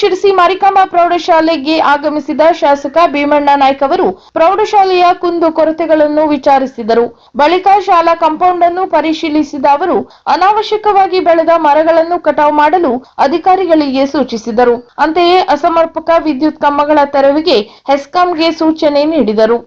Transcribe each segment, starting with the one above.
ಶಿರಸಿ ಮಾರಿಕಾಂಬಾ ಪ್ರೌಢಶಾಲೆಗೆ ಆಗಮಿಸಿದ ಶಾಸಕ ಭೀಮಣ್ಣ ನಾಯ್ಕ ಅವರು ಪ್ರೌಢಶಾಲೆಯ ಕುಂದು ಕೊರತೆಗಳನ್ನು ವಿಚಾರಿಸಿದರು. ಬಳಿಕ ಶಾಲಾ ಕಾಂಪೌಂಡ್ ಅನ್ನು ಪರಿಶೀಲಿಸಿದ ಅವರು, ಅನಾವಶ್ಯಕವಾಗಿ ಬೆಳೆದ ಮರಗಳನ್ನು ಕಟಾವು ಮಾಡಲು ಅಧಿಕಾರಿಗಳಿಗೆ ಸೂಚಿಸಿದರು. ಅಂತೆಯೇ ಅಸಮರ್ಪಕ ವಿದ್ಯುತ್ ಕಂಬಗಳ ತೆರವಿಗೆ ಹೆಸ್ಕಾಂಗೆ ಸೂಚನೆ ನೀಡಿದರು.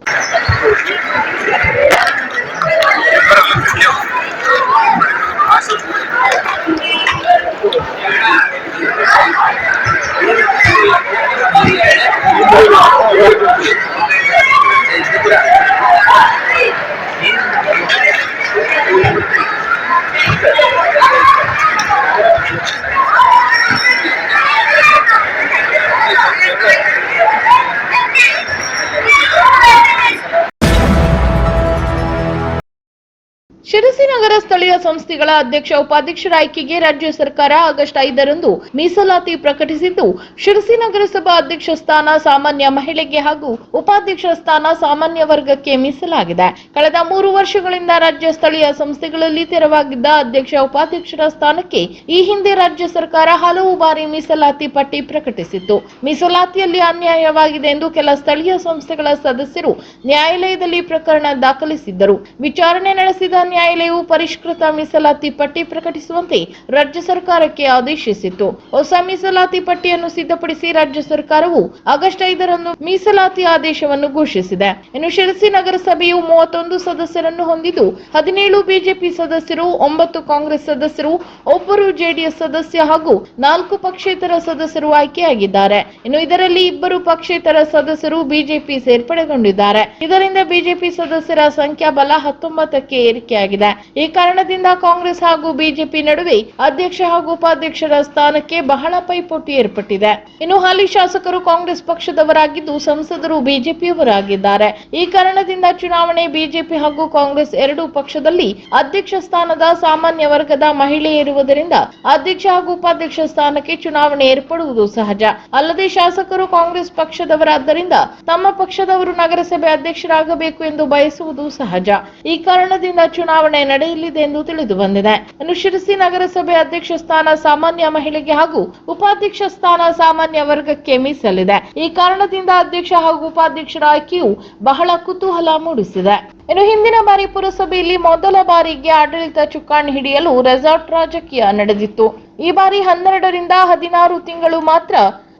ಶಿರಸಿ ನಗರ ಸ್ಥಳೀಯ ಸಂಸ್ಥೆಗಳ ಅಧ್ಯಕ್ಷ ಉಪಾಧ್ಯಕ್ಷರ ಆಯ್ಕೆಗೆ ರಾಜ್ಯ ಸರ್ಕಾರ ಆಗಸ್ಟ್ ಐದರಂದು ಮೀಸಲಾತಿ ಪ್ರಕಟಿಸಿದ್ದು, ಶಿರಸಿ ನಗರಸಭಾ ಅಧ್ಯಕ್ಷ ಸ್ಥಾನ ಸಾಮಾನ್ಯ ಮಹಿಳೆಗೆ ಹಾಗೂ ಉಪಾಧ್ಯಕ್ಷ ಸ್ಥಾನ ಸಾಮಾನ್ಯ ವರ್ಗಕ್ಕೆ ಮೀಸಲಾಗಿದೆ. ಕಳೆದ ಮೂರು ವರ್ಷಗಳಿಂದ ರಾಜ್ಯ ಸ್ಥಳೀಯ ಸಂಸ್ಥೆಗಳಲ್ಲಿ ತೆರವಾಗಿದ್ದ ಅಧ್ಯಕ್ಷ ಉಪಾಧ್ಯಕ್ಷರ ಸ್ಥಾನಕ್ಕೆ ಈ ಹಿಂದೆ ರಾಜ್ಯ ಸರ್ಕಾರ ಹಲವು ಬಾರಿ ಮೀಸಲಾತಿ ಪಟ್ಟಿ ಪ್ರಕಟಿಸಿತ್ತು. ಮೀಸಲಾತಿಯಲ್ಲಿ ಅನ್ಯಾಯವಾಗಿದೆ ಎಂದು ಕೆಲ ಸ್ಥಳೀಯ ಸಂಸ್ಥೆಗಳ ಸದಸ್ಯರು ನ್ಯಾಯಾಲಯದಲ್ಲಿ ಪ್ರಕರಣ ದಾಖಲಿಸಿದ್ದರು. ವಿಚಾರಣೆ ನಡೆಸಿದ ನ್ಯಾಯಾಲಯವು ಪರಿಷ್ಕೃತ ಮೀಸಲಾತಿ ಪಟ್ಟಿ ಪ್ರಕಟಿಸುವಂತೆ ರಾಜ್ಯ ಸರ್ಕಾರಕ್ಕೆ ಆದೇಶಿಸಿತ್ತು. ಹೊಸ ಮೀಸಲಾತಿ ಪಟ್ಟಿಯನ್ನು ಸಿದ್ಧಪಡಿಸಿ ರಾಜ್ಯ ಸರ್ಕಾರವು ಆಗಸ್ಟ್ ಐದರಂದು ಮೀಸಲಾತಿ ಆದೇಶವನ್ನು ಘೋಷಿಸಿದೆ. ಇನ್ನು ಶಿರಸಿ ನಗರಸಭೆಯು ಮೂವತ್ತೊಂದು ಸದಸ್ಯರನ್ನು ಹೊಂದಿದ್ದು, ಹದಿನೇಳು ಬಿಜೆಪಿ ಸದಸ್ಯರು, ಒಂಬತ್ತು ಕಾಂಗ್ರೆಸ್ ಸದಸ್ಯರು, ಒಬ್ಬರು ಜೆಡಿಎಸ್ ಸದಸ್ಯ ಹಾಗೂ ನಾಲ್ಕು ಪಕ್ಷೇತರ ಸದಸ್ಯರು ಆಯ್ಕೆಯಾಗಿದ್ದಾರೆ. ಇನ್ನು ಇದರಲ್ಲಿ ಇಬ್ಬರು ಪಕ್ಷೇತರ ಸದಸ್ಯರು ಬಿಜೆಪಿ ಸೇರ್ಪಡೆಗೊಂಡಿದ್ದಾರೆ. ಇದರಿಂದ ಬಿಜೆಪಿ ಸದಸ್ಯರ ಸಂಖ್ಯಾಬಲ ಹತ್ತೊಂಬತ್ತಕ್ಕೆ ಏರಿಕೆಯಾಗಿದೆ. ಈ ಕಾರಣದಿಂದ ಕಾಂಗ್ರೆಸ್ ಹಾಗೂ ಬಿಜೆಪಿ ನಡುವೆ ಅಧ್ಯಕ್ಷ ಹಾಗೂ ಉಪಾಧ್ಯಕ್ಷರ ಸ್ಥಾನಕ್ಕೆ ಬಹಳ ಪೈಪೋಟಿ ಏರ್ಪಟ್ಟಿದೆ. ಇನ್ನು ಹಾಲಿ ಶಾಸಕರು ಕಾಂಗ್ರೆಸ್ ಪಕ್ಷದವರಾಗಿದ್ದು ಸಂಸದರು ಬಿಜೆಪಿಯವರಾಗಿದ್ದಾರೆ. ಈ ಕಾರಣದಿಂದ ಚುನಾವಣೆ ಬಿಜೆಪಿ ಹಾಗೂ ಕಾಂಗ್ರೆಸ್ ಎರಡೂ ಪಕ್ಷದಲ್ಲಿ ಅಧ್ಯಕ್ಷ ಸ್ಥಾನದ ಸಾಮಾನ್ಯ ವರ್ಗದ ಮಹಿಳೆ ಇರುವುದರಿಂದ ಅಧ್ಯಕ್ಷ ಹಾಗೂ ಉಪಾಧ್ಯಕ್ಷ ಸ್ಥಾನಕ್ಕೆ ಚುನಾವಣೆ ಏರ್ಪಡುವುದು ಸಹಜ. ಅಲ್ಲದೆ ಶಾಸಕರು ಕಾಂಗ್ರೆಸ್ ಪಕ್ಷದವರಾದ್ದರಿಂದ ತಮ್ಮ ಪಕ್ಷದವರು ನಗರಸಭೆ ಅಧ್ಯಕ್ಷರಾಗಬೇಕು ಎಂದು ಬಯಸುವುದು ಸಹಜ. ಈ ಕಾರಣದಿಂದ ಚುನಾವಣೆ ನಡೆಯಲಿದೆ ಎಂದು ತಿಳಿದು ಬಂದಿದೆ. ಇನ್ನು ಶಿರಸಿ ನಗರಸಭೆ ಅಧ್ಯಕ್ಷ ಸ್ಥಾನ ಸಾಮಾನ್ಯ ಮಹಿಳೆಗೆ ಹಾಗೂ ಉಪಾಧ್ಯಕ್ಷ ಸ್ಥಾನ ಸಾಮಾನ್ಯ ವರ್ಗಕ್ಕೆ ಮೀಸಲಿದೆ. ಈ ಕಾರಣದಿಂದ ಅಧ್ಯಕ್ಷ ಹಾಗೂ ಉಪಾಧ್ಯಕ್ಷರ ಆಯ್ಕೆಯು ಬಹಳ ಕುತೂಹಲ ಮೂಡಿಸಿದೆ. ಇನ್ನು ಹಿಂದಿನ ಬಾರಿ ಪುರಸಭೆಯಲ್ಲಿ ಮೊದಲ ಬಾರಿಗೆ ಆಡಳಿತ ಚುಕ್ಕಾಣಿ ಹಿಡಿಯಲು ರೆಸಾರ್ಟ್ ರಾಜಕೀಯ ನಡೆದಿತ್ತು. ಈ ಬಾರಿ ಹನ್ನೆರಡರಿಂದ ಹದಿನಾರು ತಿಂಗಳು ಮಾತ್ರ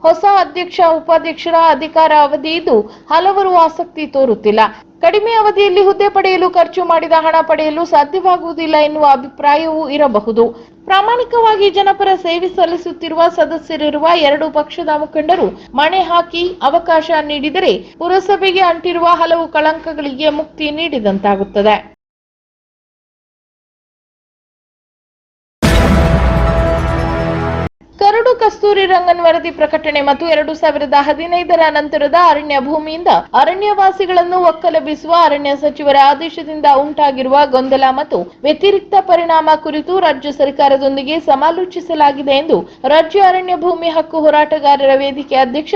ಹೊಸ ಅಧ್ಯಕ್ಷ, ಉಪಾಧ್ಯಕ್ಷರ ಅಧಿಕಾರ ಅವಧಿ ಇದ್ದು ಹಲವರು ಆಸಕ್ತಿ ತೋರುತ್ತಿಲ್ಲ. ಕಡಿಮೆ ಅವಧಿಯಲ್ಲಿ ಹುದ್ದೆ ಪಡೆಯಲು ಖರ್ಚು ಮಾಡಿದ ಹಣ ಪಡೆಯಲು ಸಾಧ್ಯವಾಗುವುದಿಲ್ಲ ಎನ್ನುವ ಅಭಿಪ್ರಾಯವೂ ಇರಬಹುದು. ಪ್ರಾಮಾಣಿಕವಾಗಿ ಜನಪರ ಸೇವೆ ಸಲ್ಲಿಸುತ್ತಿರುವ ಸದಸ್ಯರಿರುವ ಎರಡು ಪಕ್ಷದ ಮುಖಂಡರು ಮಣೆ ಹಾಕಿ ಅವಕಾಶ ನೀಡಿದರೆ ಪುರಸಭೆಗೆ ಅಂಟಿರುವ ಹಲವು ಕಳಂಕಗಳಿಗೆ ಮುಕ್ತಿ ನೀಡಿದಂತಾಗುತ್ತದೆ. ಕಸ್ತೂರಿ ರಂಗನ್ ವರದಿ ಪ್ರಕಟಣೆ ಮತ್ತು ಎರಡು ಸಾವಿರದ ಹದಿನೈದರ ನಂತರದ ಅರಣ್ಯ ಭೂಮಿಯಿಂದ ಅರಣ್ಯವಾಸಿಗಳನ್ನು ಒಕ್ಕಲೆಬ್ಬಿಸುವ ಅರಣ್ಯ ಸಚಿವರ ಆದೇಶದಿಂದ ಉಂಟಾಗಿರುವ ಗೊಂದಲ ಮತ್ತು ವ್ಯತಿರಿಕ್ತ ಪರಿಣಾಮ ಕುರಿತು ರಾಜ್ಯ ಸರ್ಕಾರದೊಂದಿಗೆ ಸಮಾಲೋಚಿಸಲಾಗಿದೆ ಎಂದು ರಾಜ್ಯ ಅರಣ್ಯ ಭೂಮಿ ಹಕ್ಕು ಹೋರಾಟಗಾರರ ವೇದಿಕೆ ಅಧ್ಯಕ್ಷ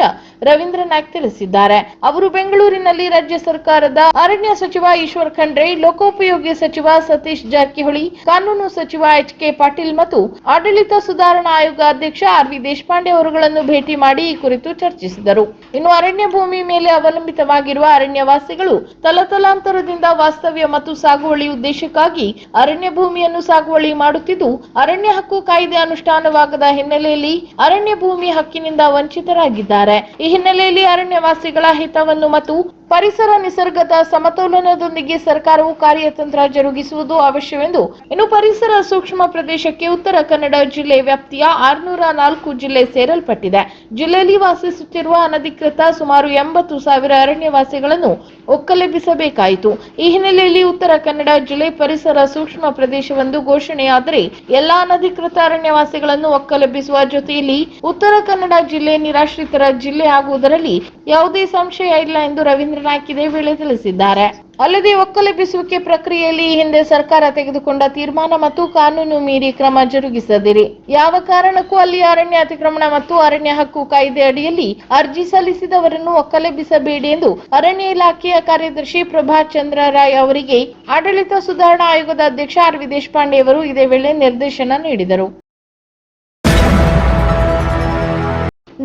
ರವೀಂದ್ರ ನಾಯ್ಕ್ ತಿಳಿಸಿದ್ದಾರೆ. ಅವರು ಬೆಂಗಳೂರಿನಲ್ಲಿ ರಾಜ್ಯ ಸರ್ಕಾರದ ಅರಣ್ಯ ಸಚಿವ ಈಶ್ವರ್ ಖಂಡ್ರೆ, ಲೋಕೋಪಯೋಗಿ ಸಚಿವ ಸತೀಶ್ ಜಾರಕಿಹೊಳಿ, ಕಾನೂನು ಸಚಿವ ಎಚ್ ಕೆ ಪಾಟೀಲ್ ಮತ್ತು ಆಡಳಿತ ಸುಧಾರಣಾ ಆಯೋಗ ಅಧ್ಯಕ್ಷ ಆರ್ ವಿ ದೇಶಪಾಂಡೆ ಅವರುಗಳನ್ನು ಭೇಟಿ ಮಾಡಿ ಈ ಕುರಿತು ಚರ್ಚಿಸಿದರು. ಇನ್ನು ಅರಣ್ಯ ಭೂಮಿ ಮೇಲೆ ಅವಲಂಬಿತವಾಗಿರುವ ಅರಣ್ಯವಾಸಿಗಳು ತಲತಲಾಂತರದಿಂದ ವಾಸ್ತವ್ಯ ಮತ್ತು ಸಾಗುವಳಿ ಉದ್ದೇಶಕ್ಕಾಗಿ ಅರಣ್ಯ ಭೂಮಿಯನ್ನು ಸಾಗುವಳಿ ಮಾಡುತ್ತಿದ್ದು, ಅರಣ್ಯ ಹಕ್ಕು ಕಾಯ್ದೆ ಅನುಷ್ಠಾನವಾಗದ ಹಿನ್ನೆಲೆಯಲ್ಲಿ ಅರಣ್ಯ ಭೂಮಿ ಹಕ್ಕಿನಿಂದ ವಂಚಿತರಾಗಿದ್ದಾರೆ. ಈ ಹಿನ್ನೆಲೆಯಲ್ಲಿ ಅರಣ್ಯವಾಸಿಗಳ ಹಿತವನ್ನು ಮತ್ತು ಪರಿಸರ ನಿಸರ್ಗದ ಸಮತೋಲನದೊಂದಿಗೆ ಸರ್ಕಾರವು ಕಾರ್ಯತಂತ್ರ ಜರುಗಿಸುವುದು ಅವಶ್ಯವೆಂದು, ಇನ್ನು ಪರಿಸರ ಸೂಕ್ಷ್ಮ ಪ್ರದೇಶಕ್ಕೆ ಉತ್ತರ ಕನ್ನಡ ಜಿಲ್ಲೆ ವ್ಯಾಪ್ತಿಯ ಆರ್ನೂರ ನಾಲ್ಕು ಜಿಲ್ಲೆ ಸೇರಲ್ಪಟ್ಟಿದೆ. ಜಿಲ್ಲೆಯಲ್ಲಿ ವಾಸಿಸುತ್ತಿರುವ ಅನಧಿಕೃತ ಸುಮಾರು ಎಂಬತ್ತು ಸಾವಿರ ಅರಣ್ಯವಾಸಿಗಳನ್ನು ಒಕ್ಕಲೆಬ್ಬಿಸಬೇಕಾಯಿತು. ಈ ಹಿನ್ನೆಲೆಯಲ್ಲಿ ಉತ್ತರ ಕನ್ನಡ ಜಿಲ್ಲೆ ಪರಿಸರ ಸೂಕ್ಷ್ಮ ಪ್ರದೇಶವೆಂದು ಘೋಷಣೆಯಾದರೆ ಎಲ್ಲಾ ಅನಧಿಕೃತ ಅರಣ್ಯವಾಸಿಗಳನ್ನು ಒಕ್ಕಲೆಬ್ಬಿಸುವ ಜೊತೆಯಲ್ಲಿ ಉತ್ತರ ಕನ್ನಡ ಜಿಲ್ಲೆ ನಿರಾಶ್ರಿತರ ಜಿಲ್ಲೆ ಆಗುವುದರಲ್ಲಿ ಯಾವುದೇ ಸಂಶಯ ಇಲ್ಲ ಎಂದು ರವೀಂದ್ರ ನಾಯ್ಕ್ ಇದೇ ವೇಳೆ ತಿಳಿಸಿದ್ದಾರೆ. ಅಲ್ಲದೆ ಒಕ್ಕಲೆಬ್ಬಿಸುವಿಕೆ ಪ್ರಕ್ರಿಯೆಯಲ್ಲಿ ಹಿಂದೆ ಸರ್ಕಾರ ತೆಗೆದುಕೊಂಡ ತೀರ್ಮಾನ ಮತ್ತು ಕಾನೂನು ಮೀರಿ ಕ್ರಮ ಜರುಗಿಸದಿರಿ. ಯಾವ ಕಾರಣಕ್ಕೂ ಅಲ್ಲಿ ಅರಣ್ಯ ಅತಿಕ್ರಮಣ ಮತ್ತು ಅರಣ್ಯ ಹಕ್ಕು ಕಾಯ್ದೆ ಅಡಿಯಲ್ಲಿ ಅರ್ಜಿ ಸಲ್ಲಿಸಿದವರನ್ನು ಒಕ್ಕಲೆಬ್ಬಿಸಬೇಡಿ ಎಂದು ಅರಣ್ಯ ಇಲಾಖೆಯ ಕಾರ್ಯದರ್ಶಿ ಪ್ರಭಾ ಚಂದ್ರ ರಾಯ್ ಅವರಿಗೆ ಆಡಳಿತ ಸುಧಾರಣಾ ಆಯೋಗದ ಅಧ್ಯಕ್ಷ ಆರ್ ವಿ ದೇಶಪಾಂಡೆ ಅವರು ಇದೇ ವೇಳೆ ನಿರ್ದೇಶನ ನೀಡಿದರು.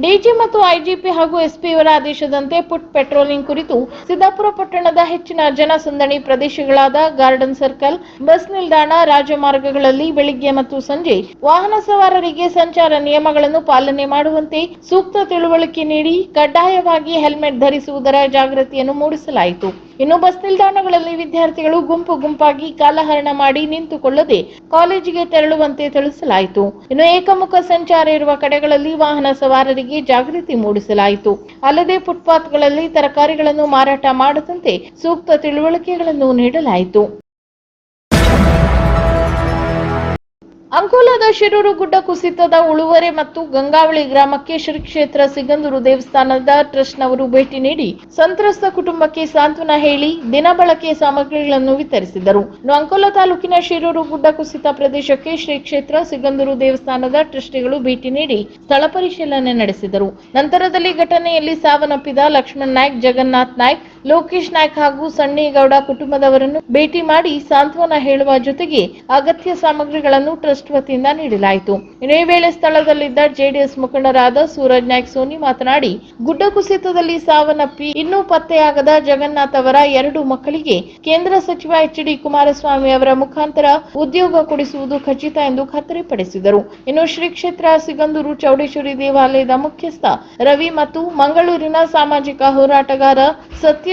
ಡಿಜಿ ಮತ್ತು ಐಜಿಪಿ ಹಾಗೂ ಎಸ್ಪಿ ಇವರ ಆದೇಶದಂತೆ ಪುಟ್ ಪೆಟ್ರೋಲಿಂಗ್ ಕುರಿತು ಸಿದ್ದಾಪುರ ಪಟ್ಟಣದ ಹೆಚ್ಚಿನ ಜನಸಂದಣಿ ಪ್ರದೇಶಗಳಾದ ಗಾರ್ಡನ್ ಸರ್ಕಲ್, ಬಸ್ ನಿಲ್ದಾಣ, ರಾಜಮಾರ್ಗಗಳಲ್ಲಿ ಬೆಳಿಗ್ಗೆ ಮತ್ತು ಸಂಜೆ ವಾಹನ ಸವಾರರಿಗೆ ಸಂಚಾರ ನಿಯಮಗಳನ್ನು ಪಾಲನೆ ಮಾಡುವಂತೆ ಸೂಕ್ತ ತಿಳುವಳಿಕೆ ನೀಡಿ ಕಡ್ಡಾಯವಾಗಿ ಹೆಲ್ಮೆಟ್ ಧರಿಸುವುದರ ಜಾಗೃತಿಯನ್ನು ಮೂಡಿಸಲಾಯಿತು. ಇನ್ನು ಬಸ್ ನಿಲ್ದಾಣಗಳಲ್ಲಿ ವಿದ್ಯಾರ್ಥಿಗಳು ಗುಂಪು ಗುಂಪಾಗಿ ಕಾಲಹರಣ ಮಾಡಿ ನಿಂತುಕೊಳ್ಳದೆ ಕಾಲೇಜಿಗೆ ತೆರಳುವಂತೆ ತಿಳಿಸಲಾಯಿತು. ಇನ್ನು ಏಕಮುಖ ಸಂಚಾರ ಇರುವ ಕಡೆಗಳಲ್ಲಿ ವಾಹನ ಸವಾರರಿಗೆ ಜಾಗೃತಿ ಮೂಡಿಸಲಾಯಿತು. ಅಲ್ಲದೆ ಫುಟ್ಪಾತ್ಗಳಲ್ಲಿ ತರಕಾರಿಗಳನ್ನು ಮಾರಾಟ ಮಾಡದಂತೆ ಸೂಕ್ತ ತಿಳುವಳಿಕೆಗಳನ್ನು ನೀಡಲಾಯಿತು. ಅಂಕೋಲಾದ ಶಿರೂರು ಗುಡ್ಡ ಕುಸಿತದ ಉಳುವರೆ ಮತ್ತು ಗಂಗಾವಳಿ ಗ್ರಾಮಕ್ಕೆ ಶ್ರೀ ಕ್ಷೇತ್ರ ಸಿಗಂದೂರು ದೇವಸ್ಥಾನದ ಟ್ರಸ್ಟ್ನವರು ಭೇಟಿ ನೀಡಿ ಸಂತ್ರಸ್ತ ಕುಟುಂಬಕ್ಕೆ ಸಾಂತ್ವನ ಹೇಳಿ ದಿನ ಬಳಕೆ ಸಾಮಗ್ರಿಗಳನ್ನು ವಿತರಿಸಿದರು. ಅಂಕೋಲಾ ತಾಲೂಕಿನ ಶಿರೂರು ಗುಡ್ಡ ಕುಸಿತ ಪ್ರದೇಶಕ್ಕೆ ಶ್ರೀ ಕ್ಷೇತ್ರ ಸಿಗಂದೂರು ದೇವಸ್ಥಾನದ ಟ್ರಸ್ಟಿಗಳು ಭೇಟಿ ನೀಡಿ ಸ್ಥಳ ಪರಿಶೀಲನೆ ನಡೆಸಿದರು. ನಂತರದಲ್ಲಿ ಘಟನೆಯಲ್ಲಿ ಸಾವನ್ನಪ್ಪಿದ ಲಕ್ಷ್ಮಣ್ ನಾಯ್ಕ್, ಜಗನ್ನಾಥ್ ನಾಯ್ಕ್ ಲೋಕೇಶ್ ನಾಯ್ಕ್ ಹಾಗೂ ಸಣ್ಣೇಗೌಡ ಕುಟುಂಬದವರನ್ನು ಭೇಟಿ ಮಾಡಿ ಸಾಂತ್ವನ ಹೇಳುವ ಜೊತೆಗೆ ಅಗತ್ಯ ಸಾಮಗ್ರಿಗಳನ್ನು ಟ್ರಸ್ಟ್ ವತಿಯಿಂದ ನೀಡಲಾಯಿತು. ಇದೇ ವೇಳೆ ಸ್ಥಳದಲ್ಲಿದ್ದ ಜೆಡಿಎಸ್ ಮುಖಂಡರಾದ ಸೂರಜ್ ನಾಯ್ಕ್ ಸೋನಿ ಮಾತನಾಡಿ ಗುಡ್ಡ ಕುಸಿತದಲ್ಲಿ ಸಾವನ್ನಪ್ಪಿ ಇನ್ನೂ ಪತ್ತೆಯಾಗದ ಜಗನ್ನಾಥ್ ಅವರ ಎರಡು ಮಕ್ಕಳಿಗೆ ಕೇಂದ್ರ ಸಚಿವ ಎಚ್ ಡಿ ಕುಮಾರಸ್ವಾಮಿ ಅವರ ಮುಖಾಂತರ ಉದ್ಯೋಗ ಕೊಡಿಸುವುದು ಖಚಿತ ಎಂದು ಖಾತರಿಪಡಿಸಿದರು. ಇನ್ನು ಶ್ರೀ ಕ್ಷೇತ್ರ ಸಿಗಂದೂರು ಚೌಡೇಶ್ವರಿ ದೇವಾಲಯದ ಮುಖ್ಯಸ್ಥ ರವಿ ಮತ್ತು ಮಂಗಳೂರಿನ ಸಾಮಾಜಿಕ ಹೋರಾಟಗಾರ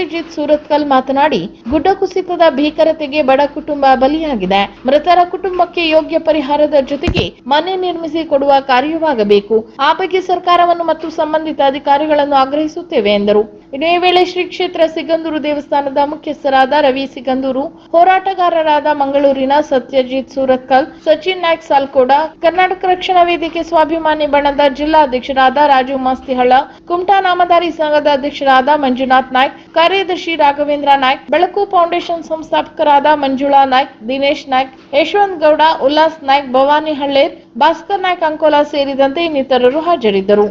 ಸತ್ಯಜಿತ್ ಸೂರತ್ಕಲ್ ಮಾತನಾಡಿ ಗುಡ್ಡ ಕುಸಿತದ ಭೀಕರತೆಗೆ ಬಡ ಕುಟುಂಬ ಬಲಿಯಾಗಿದೆ. ಮೃತರ ಕುಟುಂಬಕ್ಕೆ ಯೋಗ್ಯ ಪರಿಹಾರದ ಜೊತೆಗೆ ಮನೆ ನಿರ್ಮಿಸಿ ಕೊಡುವ ಕಾರ್ಯವಾಗಬೇಕು. ಆ ಬಗ್ಗೆ ಸರ್ಕಾರವನ್ನು ಮತ್ತು ಸಂಬಂಧಿತ ಅಧಿಕಾರಿಗಳನ್ನು ಆಗ್ರಹಿಸುತ್ತೇವೆ, ಎಂದರು. ಈ ವೇಳೆ ಶ್ರೀ ಕ್ಷೇತ್ರ ಸಿಗಂದೂರು ದೇವಸ್ಥಾನದ ಮುಖ್ಯಸ್ಥರಾದ ರವಿ ಸಿಗಂದೂರು, ಹೋರಾಟಗಾರರಾದ ಮಂಗಳೂರಿನ ಸತ್ಯಜಿತ್ ಸೂರತ್ಕಲ್, ಸಚಿನ್ ನಾಯ್ಕ್ ಸಾಲ್ಕೋಡ, ಕರ್ನಾಟಕ ರಕ್ಷಣಾ ವೇದಿಕೆ ಸ್ವಾಭಿಮಾನಿ ಬಣದ ಜಿಲ್ಲಾಧ್ಯಕ್ಷರಾದ ರಾಜು ಮಾಸ್ತಿಹಳ್ಳ, ಕುಮಟಾ ನಾಮಧಾರಿ ಸಂಘದ ಅಧ್ಯಕ್ಷರಾದ ಮಂಜುನಾಥ್ ನಾಯ್ಕ್, ಕಾರ್ಯದರ್ಶಿ ರಾಘವೇಂದ್ರ ನಾಯ್ಕ್, ಬೆಳಕು ಫೌಂಡೇಶನ್ ಸಂಸ್ಥಾಪಕರಾದ ಮಂಜುಳಾ ನಾಯ್ಕ್, ದಿನೇಶ್ ನಾಯ್ಕ್, ಯಶವಂತ್ ಗೌಡ, ಉಲ್ಲಾಸ್ ನಾಯ್ಕ್ ಭವಾನಿ ಹಳ್ಳೇರ್ ಭಾಸ್ಕರ್ ನಾಯ್ಕ್ ಅಂಕೋಲಾ ಸೇರಿದಂತೆ ಇನ್ನಿತರರು ಹಾಜರಿದ್ದರು.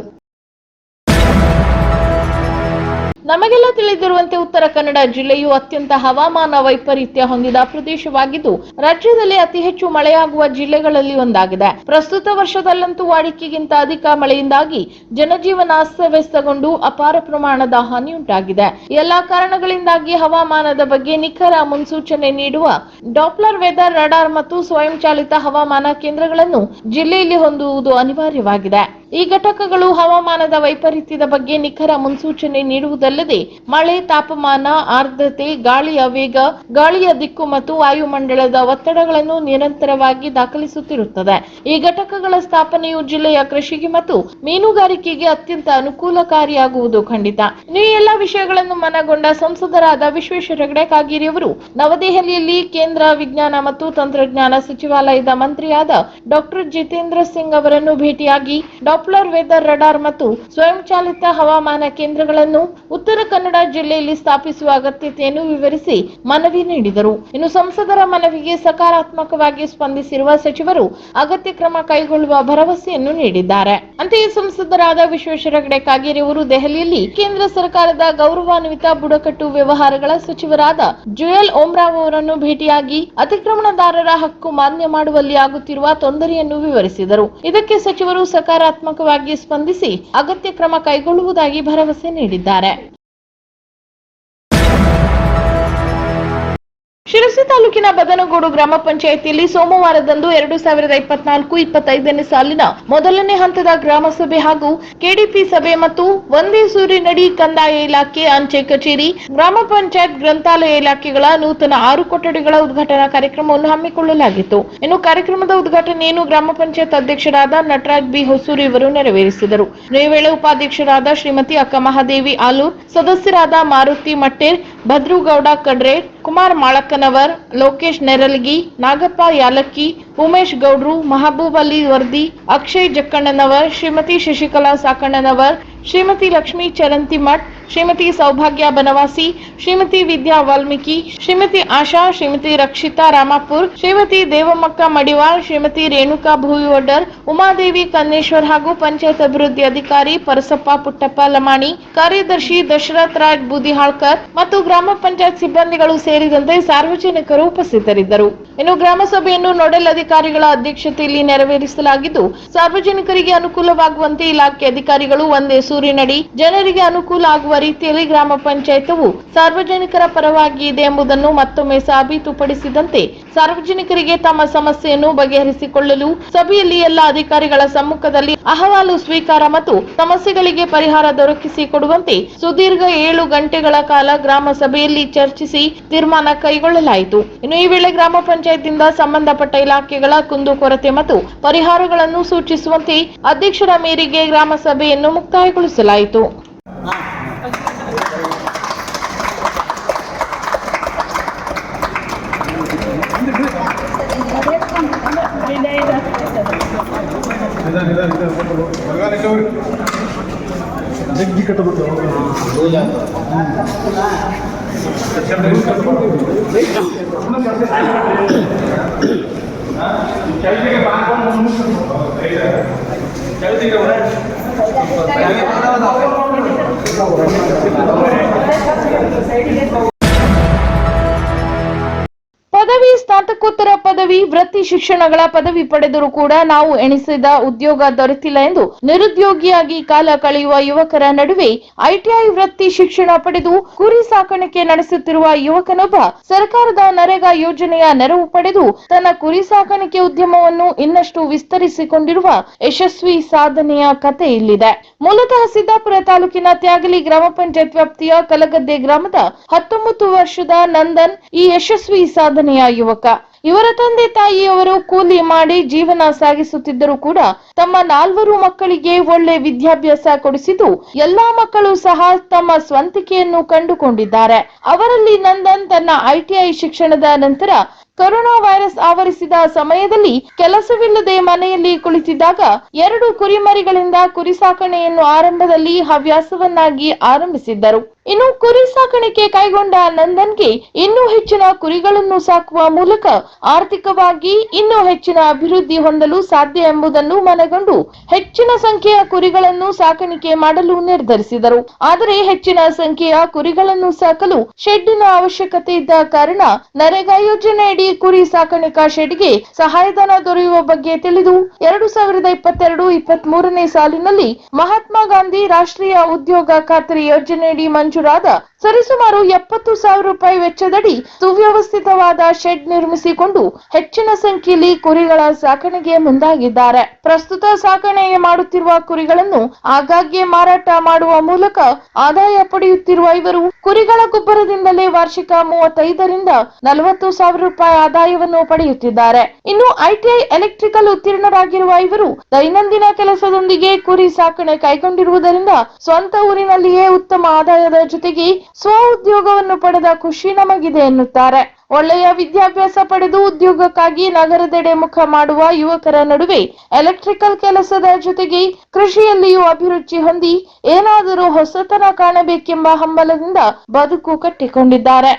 ನಮಗೆಲ್ಲ ತಿಳಿದಿರುವಂತೆ ಉತ್ತರ ಕನ್ನಡ ಜಿಲ್ಲೆಯು ಅತ್ಯಂತ ಹವಾಮಾನ ವೈಪರೀತ್ಯ ಹೊಂದಿದ ಪ್ರದೇಶವಾಗಿದ್ದು, ರಾಜ್ಯದಲ್ಲಿ ಅತಿ ಹೆಚ್ಚು ಮಳೆಯಾಗುವ ಜಿಲ್ಲೆಗಳಲ್ಲಿ ಒಂದಾಗಿದೆ. ಪ್ರಸ್ತುತ ವರ್ಷದಲ್ಲಂತೂ ವಾಡಿಕೆಗಿಂತ ಅಧಿಕ ಮಳೆಯಿಂದಾಗಿ ಜನಜೀವನ ಅಸ್ತವ್ಯಸ್ತಗೊಂಡು ಅಪಾರ ಪ್ರಮಾಣದ ಹಾನಿಯುಂಟಾಗಿದೆ. ಎಲ್ಲಾ ಕಾರಣಗಳಿಂದಾಗಿ ಹವಾಮಾನದ ಬಗ್ಗೆ ನಿಖರ ಮುನ್ಸೂಚನೆ ನೀಡುವ ಡಾಪ್ಲರ್ ವೆದರ್ ರಡಾರ್ ಮತ್ತು ಸ್ವಯಂಚಾಲಿತ ಹವಾಮಾನ ಕೇಂದ್ರಗಳನ್ನು ಜಿಲ್ಲೆಯಲ್ಲಿ ಹೊಂದುವುದು ಅನಿವಾರ್ಯವಾಗಿದೆ. ಈ ಘಟಕಗಳು ಹವಾಮಾನದ ವೈಪರೀತ್ಯದ ಬಗ್ಗೆ ನಿಖರ ಮುನ್ಸೂಚನೆ ನೀಡುವುದಲ್ಲದೆ, ಮಳೆ, ತಾಪಮಾನ, ಆರ್ದ್ರತೆ, ಗಾಳಿಯ ವೇಗ, ಗಾಳಿಯ ದಿಕ್ಕು ಮತ್ತು ವಾಯುಮಂಡಲದ ಒತ್ತಡಗಳನ್ನು ನಿರಂತರವಾಗಿ ದಾಖಲಿಸುತ್ತಿರುತ್ತದೆ. ಈ ಘಟಕಗಳ ಸ್ಥಾಪನೆಯು ಜಿಲ್ಲೆಯ ಕೃಷಿಗೆ ಮತ್ತು ಮೀನುಗಾರಿಕೆಗೆ ಅತ್ಯಂತ ಅನುಕೂಲಕಾರಿಯಾಗುವುದು ಖಂಡಿತ. ಈ ಎಲ್ಲ ವಿಷಯಗಳನ್ನು ಮನಗೊಂಡ ಸಂಸದರಾದ ವಿಶ್ವೇಶ್ವರ ಹೆಗಡೆ ಕಾಗೇರಿ ಅವರು, ನವದೆಹಲಿಯಲ್ಲಿ ಕೇಂದ್ರ ವಿಜ್ಞಾನ ಮತ್ತು ತಂತ್ರಜ್ಞಾನ ಸಚಿವಾಲಯದ ಮಂತ್ರಿಯಾದ ಡಾಕ್ಟರ್ ಜಿತೇಂದ್ರ ಸಿಂಗ್ ಅವರನ್ನು ಭೇಟಿಯಾಗಿ ಡಾಪ್ಲರ್ ವೆದರ್ ರಡಾರ್ ಮತ್ತು ಸ್ವಯಂಚಾಲಿತ ಹವಾಮಾನ ಕೇಂದ್ರಗಳನ್ನು ಉತ್ತರ ಕನ್ನಡ ಜಿಲ್ಲೆಯಲ್ಲಿ ಸ್ಥಾಪಿಸುವ ಅಗತ್ಯತೆಯನ್ನು ವಿವರಿಸಿ ಮನವಿ ನೀಡಿದರು. ಇನ್ನು ಸಂಸದರ ಮನವಿಗೆ ಸಕಾರಾತ್ಮಕವಾಗಿ ಸ್ಪಂದಿಸಿರುವ ಸಚಿವರು ಅಗತ್ಯ ಕ್ರಮ ಕೈಗೊಳ್ಳುವ ಭರವಸೆಯನ್ನು ನೀಡಿದ್ದಾರೆ. ಅಂತೆಯೇ ಸಂಸದರಾದ ವಿಶ್ವೇಶ್ವರ ಹೆಗಡೆ ಕಾಗೇರಿ ಅವರು ದೆಹಲಿಯಲ್ಲಿ ಕೇಂದ್ರ ಸರ್ಕಾರದ ಗೌರವಾನ್ವಿತ ಬುಡಕಟ್ಟು ವ್ಯವಹಾರಗಳ ಸಚಿವರಾದ ಜುಯಲ್ ಓಮ್ರಾವ್ ಅವರನ್ನು ಭೇಟಿಯಾಗಿ ಅತಿಕ್ರಮಣದಾರರ ಹಕ್ಕು ಮಾನ್ಯ ಮಾಡುವಲ್ಲಿ ಆಗುತ್ತಿರುವ ತೊಂದರೆಯನ್ನು ವಿವರಿಸಿದರು. ಇದಕ್ಕೆ ಸಚಿವರು ಸಕಾರಾತ್ಮಕವಾಗಿ ಸ್ಪಂದಿಸಿ ಅಗತ್ಯ ಕ್ರಮ ಕೈಗೊಳ್ಳುವುದಾಗಿ ಭರವಸೆ ನೀಡಿದ್ದಾರೆ. ತಾಲೂಕಿನ ಬದನಗೋಡು ಗ್ರಾಮ ಪಂಚಾಯಿತಿಯಲ್ಲಿ ಸೋಮವಾರದಂದು ಎರಡು ಸಾವಿರದ ಇಪ್ಪತ್ನಾಲ್ಕು ಇಪ್ಪತ್ತೈದನೇ ಸಾಲಿನ ಮೊದಲನೇ ಹಂತದ ಗ್ರಾಮ ಸಭೆ ಹಾಗೂ ಕೆಡಿಪಿ ಸಭೆ ಮತ್ತು ಒಂದೇ ಸೂರಿನಡಿ ಕಂದಾಯ ಇಲಾಖೆ ಅಂಚೆ ಕಚೇರಿ, ಗ್ರಾಮ ಪಂಚಾಯತ್ ಗ್ರಂಥಾಲಯ ಇಲಾಖೆಗಳ ನೂತನ ಆರು ಕೊಠಡಿಗಳ ಉದ್ಘಾಟನಾ ಕಾರ್ಯಕ್ರಮವನ್ನು ಹಮ್ಮಿಕೊಳ್ಳಲಾಗಿತ್ತು. ಇನ್ನು ಕಾರ್ಯಕ್ರಮದ ಉದ್ಘಾಟನೆಯನ್ನು ಗ್ರಾಮ ಪಂಚಾಯತ್ ಅಧ್ಯಕ್ಷರಾದ ನಟರಾಜ್ ಬಿ ಹೊಸೂರಿ ಇವರು ನೆರವೇರಿಸಿದರು. ಈ ವೇಳೆ ಉಪಾಧ್ಯಕ್ಷರಾದ ಶ್ರೀಮತಿ ಅಕ್ಕ ಮಹಾದೇವಿ ಆಲೂರ್, ಸದಸ್ಯರಾದ ಮಾರುತಿ ಮಟ್ಟೇರ್ ಭದ್ರುಗೌಡ ಕಡ್ರೇಟ್ ಕುಮಾರ್ ಮಾಳಕ್ಕನವರ್, ಲೋಕೇಶ್ ನೆರಲಗಿ, ನಾಗಪ್ಪ ಯಾಲಕ್ಕಿ, ಉಮೇಶ್ ಗೌಡ್ರು, ಮಹಬೂಬ್ ಅಲಿ ವರ್ದಿ, ಅಕ್ಷಯ್ ಜಕ್ಕಣ್ಣನವರ್, ಶ್ರೀಮತಿ ಶಶಿಕಲಾ ಸಾಕಣ್ಣನವರ್ ಶ್ರೀಮತಿ ಲಕ್ಷ್ಮೀ ಚರಂತಿ ಮಠ್, ಶ್ರೀಮತಿ ಸೌಭಾಗ್ಯ ಬನವಾಸಿ, ಶ್ರೀಮತಿ ವಿದ್ಯಾ ವಾಲ್ಮೀಕಿ, ಶ್ರೀಮತಿ ಆಶಾ, ಶ್ರೀಮತಿ ರಕ್ಷಿತಾ ರಾಮಾಪುರ್, ಶ್ರೀಮತಿ ದೇವಮ್ಮಕ್ಕ ಮಡಿವಾಳ್, ಶ್ರೀಮತಿ ರೇಣುಕಾ ಭೂವಿವಡ್ಡರ್, ಉಮಾದೇವಿ ಕನ್ನೇಶ್ವರ್ ಹಾಗೂ ಪಂಚಾಯತ್ ಅಭಿವೃದ್ಧಿ ಅಧಿಕಾರಿ ಪರಸಪ್ಪ ಪುಟ್ಟಪ್ಪ ಲಮಾಣಿ, ಕಾರ್ಯದರ್ಶಿ ದಶರಥ್ ರಾಜ್ ಬೂದಿಹಾಳ್ಕರ್ ಮತ್ತು ಗ್ರಾಮ ಪಂಚಾಯತ್ ಸಿಬ್ಬಂದಿಗಳು ಸೇರಿದಂತೆ ಸಾರ್ವಜನಿಕರು ಉಪಸ್ಥಿತರಿದ್ದರು. ಇನ್ನು ಗ್ರಾಮ ಸಭೆಯನ್ನು ನೋಡಲ್ ಅಧಿಕಾರಿಗಳ ಅಧ್ಯಕ್ಷತೆಯಲ್ಲಿ ನೆರವೇರಿಸಲಾಗಿದ್ದು, ಸಾರ್ವಜನಿಕರಿಗೆ ಅನುಕೂಲವಾಗುವಂತೆ ಇಲಾಖೆ ಅಧಿಕಾರಿಗಳು ಒಂದೇ ಸೂರಿನಡಿ ಜನರಿಗೆ ಅನುಕೂಲ ಆಗುವ ರೀತಿಯಲ್ಲಿ ಗ್ರಾಮ ಪಂಚಾಯತವು ಸಾರ್ವಜನಿಕರ ಪರವಾಗಿ ಇದೆ ಎಂಬುದನ್ನು ಮತ್ತೊಮ್ಮೆ ಸಾಬೀತುಪಡಿಸಿದಂತೆ ಸಾರ್ವಜನಿಕರಿಗೆ ತಮ್ಮ ಸಮಸ್ಯೆಯನ್ನು ಬಗೆಹರಿಸಿಕೊಳ್ಳಲು ಸಭೆಯಲ್ಲಿ ಎಲ್ಲ ಅಧಿಕಾರಿಗಳ ಸಮ್ಮುಖದಲ್ಲಿ ಅಹವಾಲು ಸ್ವೀಕಾರ ಮತ್ತು ಸಮಸ್ಯೆಗಳಿಗೆ ಪರಿಹಾರ ದೊರಕಿಸಿ ಕೊಡುವಂತೆ ಸುದೀರ್ಘ ಏಳು ಗಂಟೆಗಳ ಕಾಲ ಗ್ರಾಮ ಸಭೆಯಲ್ಲಿ ಚರ್ಚಿಸಿ ತೀರ್ಮಾನ ಕೈಗೊಳ್ಳಲಾಯಿತು. ಇನ್ನು ಈ ವೇಳೆ ಗ್ರಾಮ ಪಂಚಾಯತ್ನಿಂದ ಸಂಬಂಧಪಟ್ಟ ಇಲಾಖೆಗಳ ಕುಂದುಕೊರತೆ ಮತ್ತು ಪರಿಹಾರಗಳನ್ನು ಸೂಚಿಸುವಂತೆ ಅಧ್ಯಕ್ಷರ ಮೇರೆಗೆ ಗ್ರಾಮ ಸಭೆಯನ್ನು ಮುಕ್ತಾಯಗೊಳಿಸಲಾಯಿತು. ಜಗ್ಗಿ ಪದವಿ ಸ್ನಾತಕೋತ್ತರ ಪದವಿ, ವೃತ್ತಿ ಶಿಕ್ಷಣಗಳ ಪದವಿ ಪಡೆದರೂ ಕೂಡ ನಾವು ಎಣಿಸಿದ ಉದ್ಯೋಗ ದೊರೆತಿಲ್ಲ ಎಂದು ನಿರುದ್ಯೋಗಿಯಾಗಿ ಕಾಲ ಕಳೆಯುವ ಯುವಕರ ನಡುವೆ ಐಟಿಐ ವೃತ್ತಿ ಶಿಕ್ಷಣ ಪಡೆದು ಕುರಿ ಸಾಕಾಣಿಕೆ ನಡೆಸುತ್ತಿರುವ ಯುವಕನೊಬ್ಬ ಸರ್ಕಾರದ ನರೇಗಾ ಯೋಜನೆಯ ನೆರವು ಪಡೆದು ತನ್ನ ಕುರಿ ಸಾಕಾಣಿಕೆ ಉದ್ಯಮವನ್ನು ಇನ್ನಷ್ಟು ವಿಸ್ತರಿಸಿಕೊಂಡಿರುವ ಯಶಸ್ವಿ ಸಾಧನೆಯ ಕತೆ ಇಲ್ಲಿದೆ. ಮೂಲತಃ ಸಿದ್ದಾಪುರ ತಾಲೂಕಿನ ತ್ಯಾಗಲಿ ಗ್ರಾಮ ಪಂಚಾಯತ್ ವ್ಯಾಪ್ತಿಯ ಕಲಗದ್ದೆ ಗ್ರಾಮದ ಹತ್ತೊಂಬತ್ತು ವರ್ಷದ ನಂದನ್ ಈ ಯಶಸ್ವಿ ಸಾಧನೆಯ ಯುವಕ. ಇವರ ತಂದೆ ತಾಯಿಯವರು ಕೂಲಿ ಮಾಡಿ ಜೀವನ ಸಾಗಿಸುತ್ತಿದ್ದರೂ ಕೂಡ ತಮ್ಮ ನಾಲ್ವರು ಮಕ್ಕಳಿಗೆ ಒಳ್ಳೆ ವಿದ್ಯಾಭ್ಯಾಸ ಕೊಡಿಸಿದ್ದು ಎಲ್ಲಾ ಮಕ್ಕಳು ಸಹ ತಮ್ಮ ಸ್ವಂತಿಕೆಯನ್ನು ಕಂಡುಕೊಂಡಿದ್ದಾರೆ. ಅವರಲ್ಲಿ ನಂದನ್ ತನ್ನ ಐಟಿಐ ಶಿಕ್ಷಣದ ನಂತರ ಕೊರೋನಾ ವೈರಸ್ ಆವರಿಸಿದ ಸಮಯದಲ್ಲಿ ಕೆಲಸವಿಲ್ಲದೆ ಮನೆಯಲ್ಲಿ ಕುಳಿತಿದ್ದಾಗ ಎರಡು ಕುರಿಮರಿಗಳಿಂದ ಕುರಿ ಸಾಕಣೆಯನ್ನು ಆರಂಭದಲ್ಲಿ ಹವ್ಯಾಸವನ್ನಾಗಿ ಆರಂಭಿಸಿದ್ದರು. ಇನ್ನು ಕುರಿ ಸಾಕಾಣಿಕೆ ಕೈಗೊಂಡ ನಂದನ್ಗೆ ಇನ್ನೂ ಹೆಚ್ಚಿನ ಕುರಿಗಳನ್ನು ಸಾಕುವ ಮೂಲಕ ಆರ್ಥಿಕವಾಗಿ ಇನ್ನೂ ಹೆಚ್ಚಿನ ಅಭಿವೃದ್ಧಿ ಹೊಂದಲು ಸಾಧ್ಯ ಎಂಬುದನ್ನು ಮನಗಂಡು ಹೆಚ್ಚಿನ ಸಂಖ್ಯೆಯ ಕುರಿಗಳನ್ನು ಸಾಕಾಣಿಕೆ ಮಾಡಲು ನಿರ್ಧರಿಸಿದರು. ಆದರೆ ಹೆಚ್ಚಿನ ಸಂಖ್ಯೆಯ ಕುರಿಗಳನ್ನು ಸಾಕಲು ಶೆಡ್ಡಿನ ಅವಶ್ಯಕತೆ ಇದ್ದ ಕಾರಣ ನರೇಗಾ ಯೋಜನೆಯಡಿ ಕುರಿ ಸಾಕಾಣಿಕಾ ಶೆಡ್ಗೆ ಸಹಾಯಧನ ದೊರೆಯುವ ಬಗ್ಗೆ ತಿಳಿದು ಎರಡು ಸಾವಿರದ ಇಪ್ಪತ್ತೆರಡು ಇಪ್ಪತ್ತ್ ಮೂರನೇ ಸಾಲಿನಲ್ಲಿ ಮಹಾತ್ಮ ಗಾಂಧಿ ರಾಷ್ಟ್ರೀಯ ಉದ್ಯೋಗ ಖಾತ್ರಿ ಯೋಜನೆಯಡಿ ಮಂಜೂರಾದ ಸರಿಸುಮಾರು ಎಪ್ಪತ್ತು ಸಾವಿರ ರೂಪಾಯಿ ವೆಚ್ಚದಡಿ ಸುವ್ಯವಸ್ಥಿತವಾದ ಶೆಡ್ ನಿರ್ಮಿಸಿಕೊಂಡು ಹೆಚ್ಚಿನ ಸಂಖ್ಯೆಯಲ್ಲಿ ಕುರಿಗಳ ಸಾಕಣೆಗೆ ಮುಂದಾಗಿದ್ದಾರೆ. ಪ್ರಸ್ತುತ ಸಾಕಣೆ ಮಾಡುತ್ತಿರುವ ಕುರಿಗಳನ್ನು ಆಗಾಗ್ಗೆ ಮಾರಾಟ ಮಾಡುವ ಮೂಲಕ ಆದಾಯ ಪಡೆಯುತ್ತಿರುವ ಇವರು ಕುರಿಗಳ ಗೊಬ್ಬರದಿಂದಲೇ ವಾರ್ಷಿಕ ಮೂವತ್ತೈದರಿಂದ ನಲವತ್ತು ಸಾವಿರ ರೂಪಾಯಿ ಆದಾಯವನ್ನು ಪಡೆಯುತ್ತಿದ್ದಾರೆ. ಇನ್ನು ಐಟಿಐ ಎಲೆಕ್ಟ್ರಿಕಲ್ ಉತ್ತೀರ್ಣರಾಗಿರುವ ಇವರು ದೈನಂದಿನ ಕೆಲಸದೊಂದಿಗೆ ಕುರಿ ಸಾಕಣೆ ಕೈಗೊಂಡಿರುವುದರಿಂದ ಸ್ವಂತ ಊರಿನಲ್ಲಿಯೇ ಉತ್ತಮ ಆದಾಯದ ಜೊತೆಗೆ ಸ್ವ ಉದ್ಯೋಗವನ್ನು ಪಡೆದ ಖುಷಿ ನಮಗಿದೆ ಎನ್ನುತ್ತಾರೆ. ಒಳ್ಳೆಯ ವಿದ್ಯಾಭ್ಯಾಸ ಪಡೆದು ಉದ್ಯೋಗಕ್ಕಾಗಿ ನಗರದೆಡೆ ಮುಖ ಮಾಡುವ ಯುವಕರ ನಡುವೆ ಎಲೆಕ್ಟ್ರಿಕಲ್ ಕೆಲಸದ ಜೊತೆಗೆ ಕೃಷಿಯಲ್ಲಿಯೂ ಅಭಿರುಚಿ ಹೊಂದಿ ಏನಾದರೂ ಹೊಸತನ ಕಾಣಬೇಕೆಂಬ ಹಂಬಲದಿಂದ ಬದುಕು ಕಟ್ಟಿಕೊಂಡಿದ್ದಾರೆ.